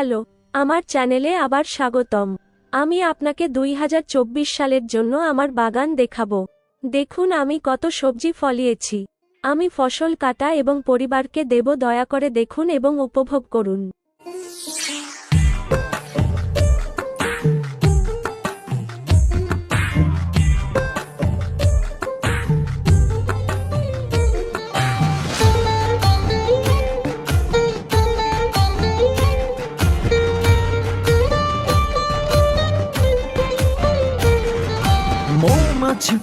Hello, আমার চ্যানেলে আবার স্বাগতম। আমি আপনাকে দুই হাজার চব্বিশ সালের জন্য আমার বাগান দেখাবো। দেখুন আমি কত সবজি ফলিয়েছি। আমি ফসল কাটা এবং পরিবারকে দেব দয়া করে দেখুন এবং উপভোগ করুন।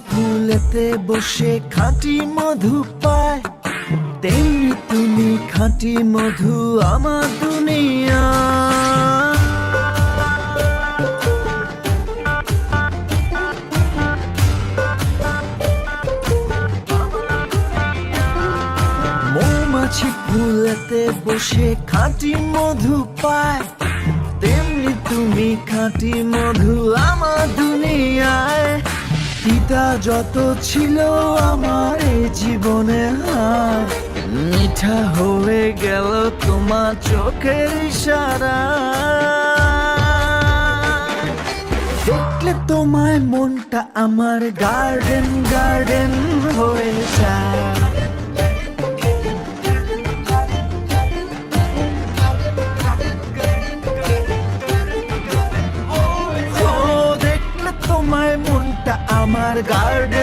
ফুলেতে বসে খাঁটি মধু পায়। তেমনি তুমি খাঁটি মধু আমার দুনিয়া। মৌমাছি ফুলেতে বসে খাঁটি মধু পায়। তেমনি তুমি খাঁটি মধু আমার দুনিয়ায়। পিতা যত ছিল আমার এই জীবনে হার মিঠা হয়ে গেল তোমার চোখের ইশারা। দেখলে তোমায় মনটা আমার গার্ডেন গার্ডেন হয়ে যায়। আমার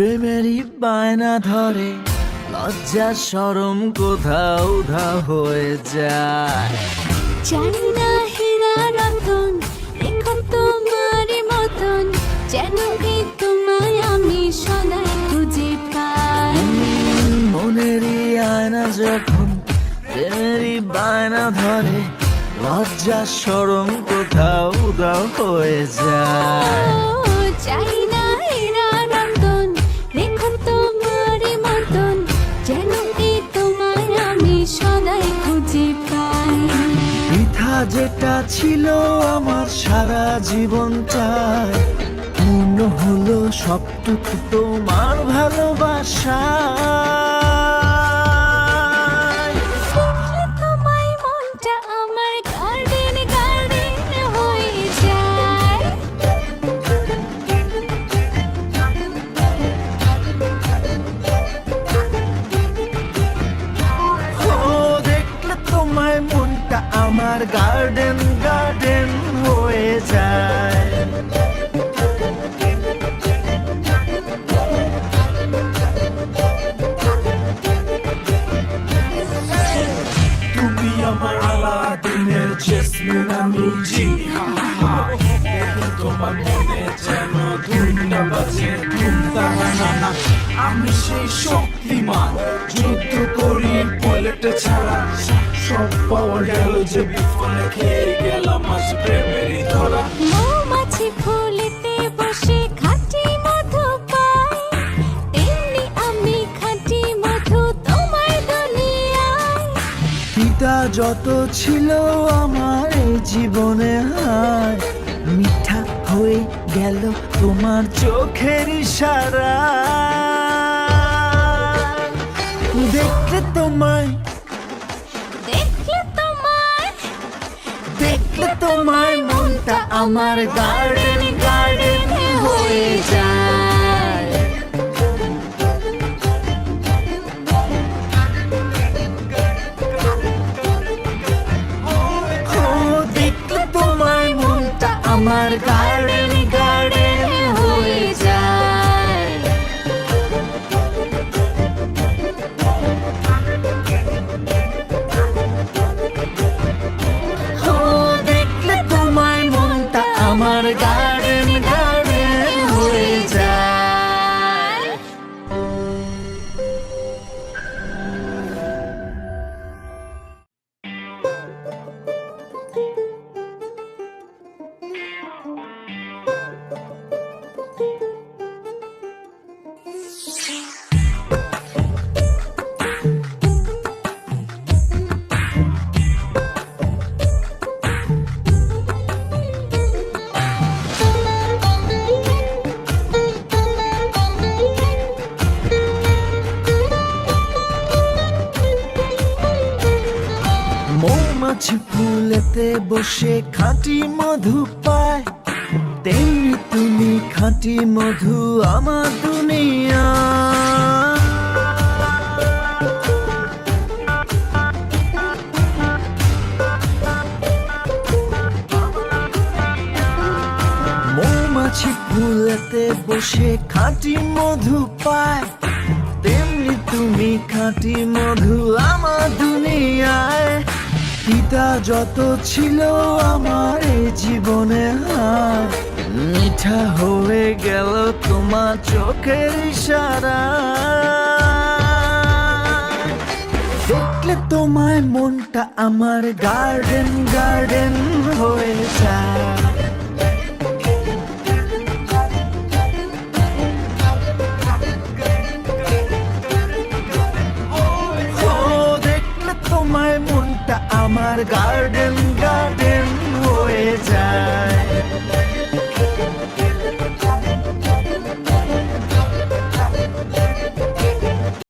প্রেমেরই বায়না ধরে লজ্জা সরম কোথাও ধা হয়ে যায়। জানি না হীরা রতন এখন তোমার মতন যেন কি তোমায় আমি সদাই খুঁজে পাই। মনেরই আয়না যখন প্রেমেরই বায়না ধরে লজ্জা সরম কোথাও দাও হয়ে যায়। চাই ছিল আমার সারা জীবনটায় পূর্ণ হলো সবটুকু তোমার ভালোবাসা। দেখে তোমার মনে যেন ধুমটা বাজে ধুমতা না আমি সেই শক্তিমান, যুদ্ধ করি বুলেট ছাড়া। সব পাওয়ার গেল যে বিফলে খেয়ে গেলাম আজ প্রেমেরই ধরা। মৌমাছি ফুলেতে যত ছিল আমার এই জীবনে হার মিঠা হয়ে গেল তোমার চোখের ইশারা। দেখলে তোমায় দেখলে তোমায় দেখলে তোমায় মনটা আমার গার্ডেন গার্ডেন হয়ে যায়। আমার গার্ডেন মৌমাছি ফুলেতে বসে খাঁটি মধু পায়। তেমনি তুমি খাঁটি মধু আমার দুনিয়া। মৌমাছি ফুলেতে বসে খাঁটি মধু পায়। তেমনি তুমি খাঁটি মধু আমার পিতা যত ছিল আমার এই জীবনে হার মিঠা হয়ে গেল তোমার চোখের ইশারা। দেখলে তোমায় মনটা আমার গার্ডেন গার্ডেন হয়ে যায়। গার্ডেন গার্ডেন হয়ে যায়।